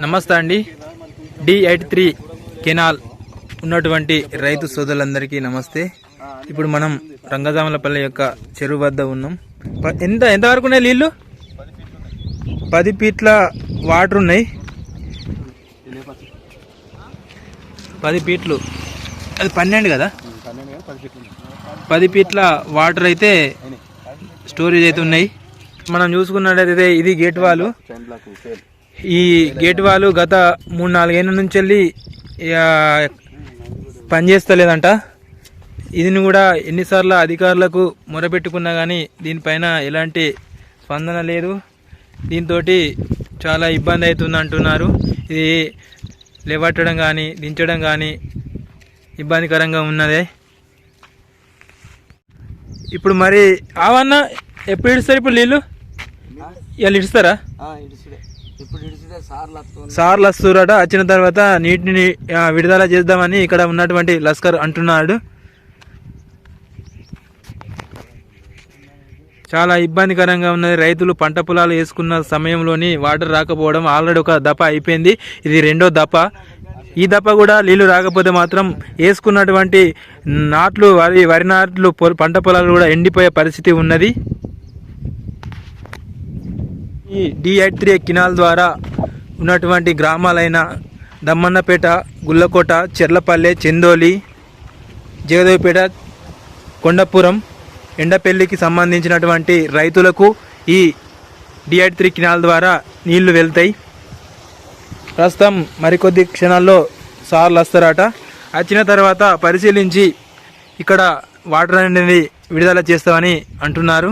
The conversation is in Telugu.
నమస్తే అండి. డి ఎయిట్ త్రీ కెనాల్ ఉన్నటువంటి రైతు సోదరులందరికీ నమస్తే. ఇప్పుడు మనం రంగజామలపల్లి యొక్క చెరువు వద్ద ఉన్నాం. ప- ఎంత ఎంతవరకు ఉన్నాయి నీళ్ళు పది ఫీట్ల వాటర్ ఉన్నాయి. పది ఫీట్లు. అది పన్నెండు కదా? పది ఫీట్ల వాటర్ అయితే స్టోరేజ్ అయితే ఉన్నాయి. మనం చూసుకున్నట్టయితే ఇది గేట్ వాళ్ళు. ఈ గేట్ వాల్ గత మూడు నాలుగేళ్ళ నుంచి వెళ్ళి పనిచేస్తలేదంట ఇది కూడా ఎన్నిసార్లు అధికారులకు మొరపెట్టుకున్నా కానీ దీనిపైన ఎలాంటి స్పందన లేదు. దీంతో చాలా ఇబ్బంది అవుతుంది అంటున్నారు. ఇది లేవట్టడం కానీ దించడం కానీ ఇబ్బందికరంగా ఉన్నదే. ఇప్పుడు మరి ఆవన్న ఎప్పుడు ఇడుస్తారు ఇప్పుడు నీళ్ళు? ఇవాళ ఇడుస్తారా? సార్ లస్తూరట వచ్చిన తర్వాత నీటిని విడుదల చేద్దామని ఇక్కడ ఉన్నటువంటి లస్కర్ అంటున్నాడు. చాలా ఇబ్బందికరంగా ఉన్నది. రైతులు పంట పొలాలు వేసుకున్న సమయంలోని వాటర్ రాకపోవడం ఆల్రెడీ ఒక దప అయిపోయింది. ఇది రెండో దప ఈ దప కూడా నీళ్ళు రాకపోతే మాత్రం వేసుకున్నటువంటి నాట్లు వరి వరి నాట్లు పంట పొలాలు కూడా ఎండిపోయే పరిస్థితి ఉన్నది. ఈ డిఐ త్రీ కినాల్ ద్వారా ఉన్నటువంటి గ్రామాలైన దమ్మన్నపేట గుల్లకోట చెర్లపల్లె చెందోలి జగదేవిపేట కొండపురం ఎండపల్లికి సంబంధించినటువంటి రైతులకు ఈ డి త్రీ కినాల్ ద్వారా నీళ్ళు వెళ్తాయి. ప్రస్తుతం మరికొద్ది క్షణాల్లో సార్లు వస్తారట. వచ్చిన తర్వాత పరిశీలించి ఇక్కడ వాటర్ అనేది విడుదల చేస్తామని అంటున్నారు.